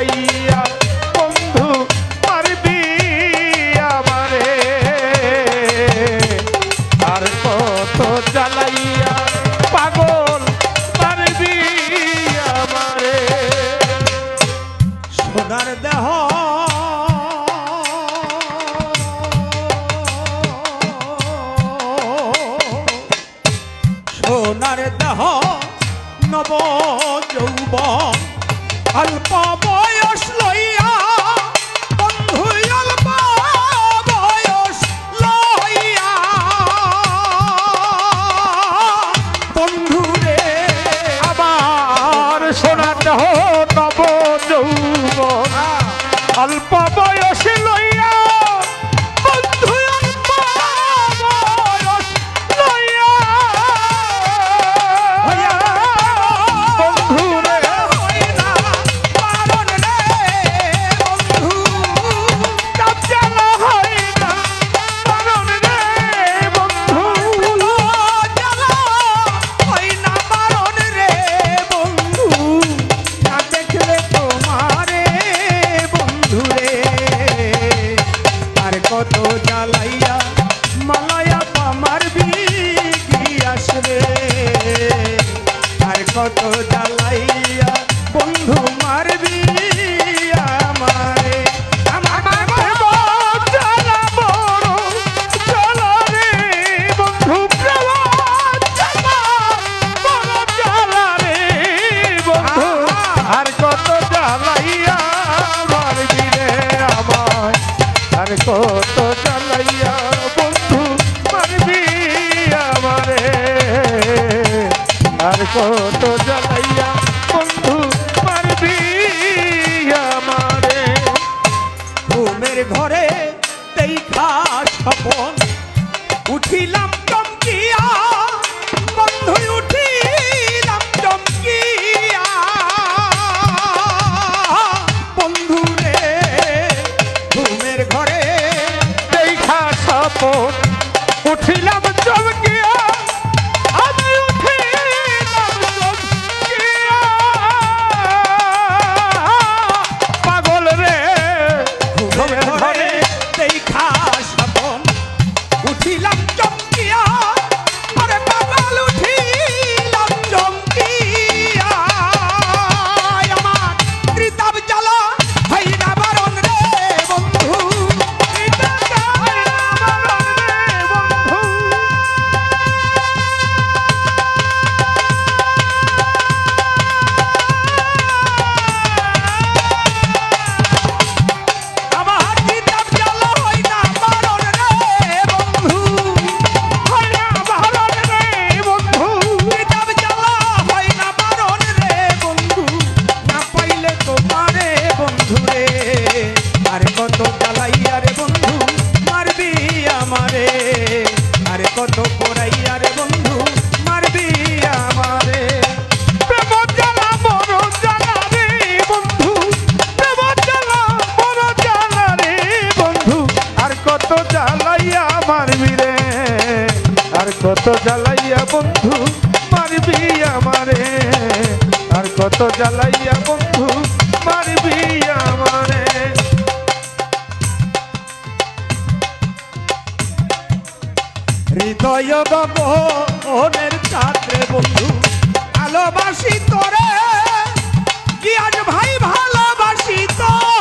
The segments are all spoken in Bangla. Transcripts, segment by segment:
খাইয়া বন্ধু মারবি আমারে। আর কত জ্বালাইয়া পাগল মারবি আমারে। সোনার দেহ সোনার দেহ নব যৌব অল্প কত জাল কত জ্বালাইয়া বন্ধু পারবি আমারে। ঘুমের ঘরে দেখা স্বপন উঠিলাম কত জ্বালাইয়া বন্ধু, মারবি আমারে? আর কত জ্বালাইয়া বন্ধু, মারবি আমারে? হৃদয় বাবনের চাঁদে বন্ধু, ভালোবাসি তোরে। কি আজ ভাই ভালোবাসি তোর?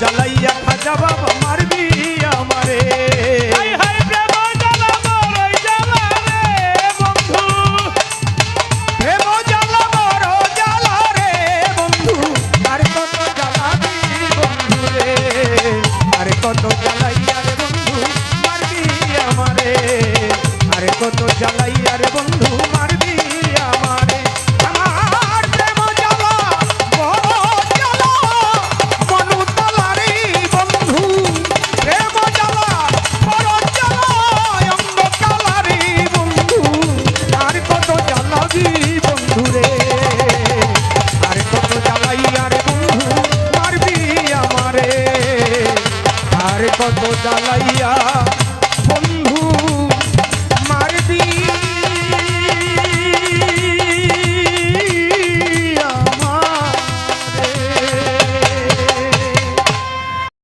জ্বালাইয়া খাজা বাবা মারবি আমারে।